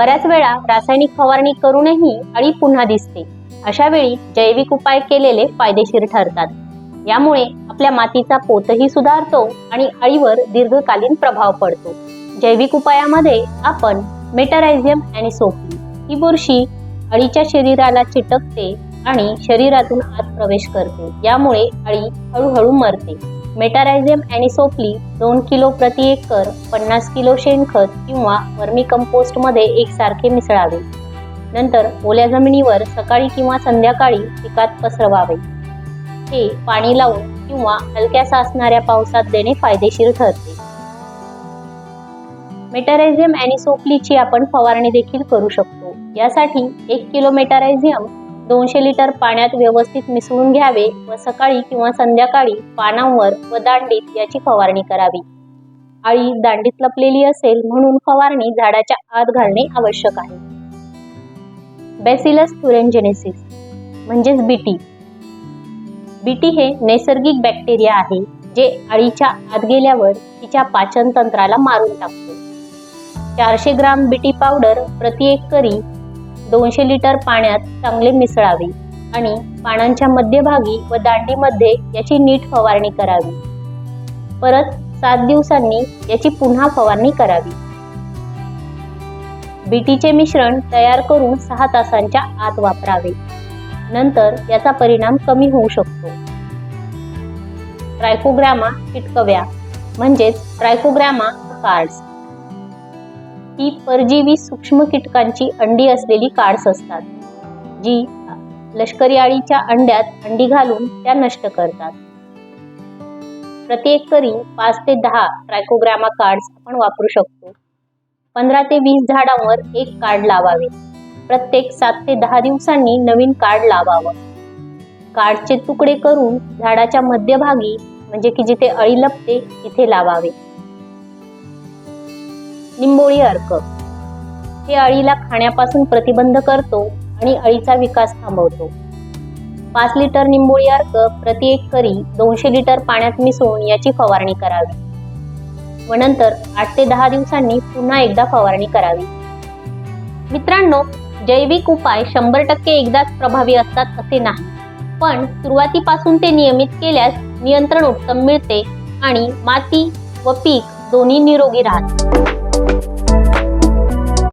बऱ्याच वेळा रासायनिक फवारणी करूनही अळी पुन्हा दिसते. अशा वेळी जैविक उपाय केलेले फायदेशीर ठरतात. यामुळे आपल्या मातीचा पोतही सुधारतो आणि अळीवर दीर्घकालीन प्रभाव पडतो. जैविक उपायामध्ये आपण मेटरायझियम आणि सोपी ही बुरशी अळीच्या शरीराला चिटकते आणि शरीरातून आत प्रवेश करते. यामुळे अळी हळूहळू मरते. मेटारायझियम अॅनिसोप्ली दोन किलो प्रति एकर पन्नास किलो शेणखत किंवा वर्मी कंपोस्टमध्ये एकसारखे मिसळावे. नंतर ओल्या जमिनीवर सकाळी किंवा संध्याकाळी पिकात पसरवावे. हे पाणी लावून किंवा हलक्या साचणाऱ्या पावसात देणे फायदेशीर ठरते. मेटारायझियम अॅनिसोप्लीची आपण फवारणी देखील करू शकतो. यासाठी एक किलो मेटारायझियम दोनशे लिटर पाण्यात व्यवस्थित मिसळून घ्यावे व सकाळी किंवा संध्याकाळी पानांवर व दांडीत याची फवारणी करावी. आळी दांडीत लपलेली असेल म्हणून फवारणी झाडाच्या आत घालणे आवश्यक आहे. बॅसिलस थुरेंजेनेसिस म्हणजेच बीटी बीटी हे नैसर्गिक बॅक्टेरिया आहे जे अळीच्या आत गेल्यावर तिच्या पाचन तंत्राला मारून टाकते. चारशे ग्राम बीटी पावडर प्रति एकरी दोनशे लिटर पाण्यात चांगले मिसळावे आणि पानांच्या मध्यभागी व दांडीमध्ये याची नीट फवारणी करावी. परत सात दिवसांनी याची पुन्हा फवारणी करावी. बीटीचे मिश्रण तयार करून सहा तासांच्या आत वापरावे. नंतर याचा परिणाम कमी होऊ शकतो. ट्रायकोग्रामा किटकव्या म्हणजेच ट्रायकोग्रामा कार्ड्स. ही परजीवी सूक्ष्म कीटकांची अंडी असलेली कार्ड्स असतात जी लष्करी अळीच्या अंड्यात अंडी घालून त्या नष्ट करतात. प्रत्येक करी पाच ते दहा ट्रायकोग्रामा कार्ड्स आपण वापरू शकतो. पंधरा ते वीस झाडांवर एक कार्ड लावावे. प्रत्येक सात ते दहा दिवसांनी नवीन कार्ड लावावं. कार्डचे तुकडे करून झाडाच्या मध्यभागी म्हणजे की जिथे अळी लपते तिथे लावावे. निंबोळी अर्क. हे अळीला खाण्यापासून प्रतिबंध करतो आणि अळीचा विकास थांबवतो. पाच लिटर निंबोळी अर्क प्रति एकरी दोनशे लिटर पाण्यात मिसळून याची फवारणी करावी. व नंतर आठ ते दहा दिवसांनी पुन्हा एकदा फवारणी करावी. मित्रांनो जैविक उपाय शंभर टक्के एकदाच प्रभावी असतात असे नाही. पण सुरुवातीपासून ते नियमित केल्यास नियंत्रण उत्तम मिळते आणि माती व पीक दोन्ही निरोगी राहतात.